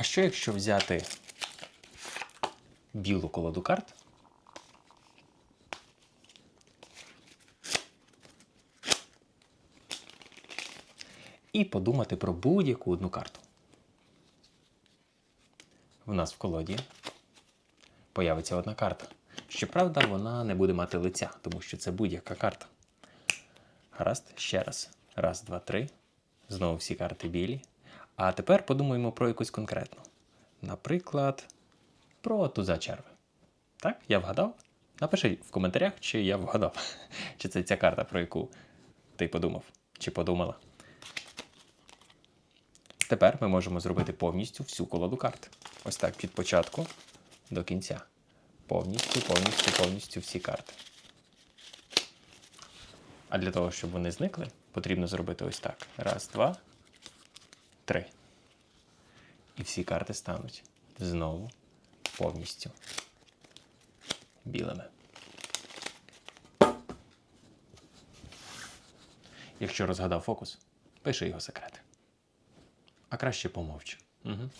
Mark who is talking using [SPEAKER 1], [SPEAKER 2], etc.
[SPEAKER 1] А що якщо взяти білу колоду карт? І подумати про будь-яку одну карту. В нас в колоді появиться одна карта. Щоправда, вона не буде мати лиця, тому що це будь-яка карта. Гаразд, ще раз. Раз, два, три. Знову всі карти білі. А тепер подумаємо про якусь конкретну. Наприклад, про туза черви. Так, я вгадав? Напиши в коментарях, чи я вгадав. Чи це ця карта, про яку ти подумав, чи подумала. Тепер ми можемо зробити повністю всю колоду карт. Ось так від початку до кінця. Повністю, повністю, повністю всі карти. А для того, щоб вони зникли, потрібно зробити ось так. Раз, два, три. І всі карти стануть знову повністю білими. Якщо розгадав фокус, пиши його секрет. А краще помовчу. Угу.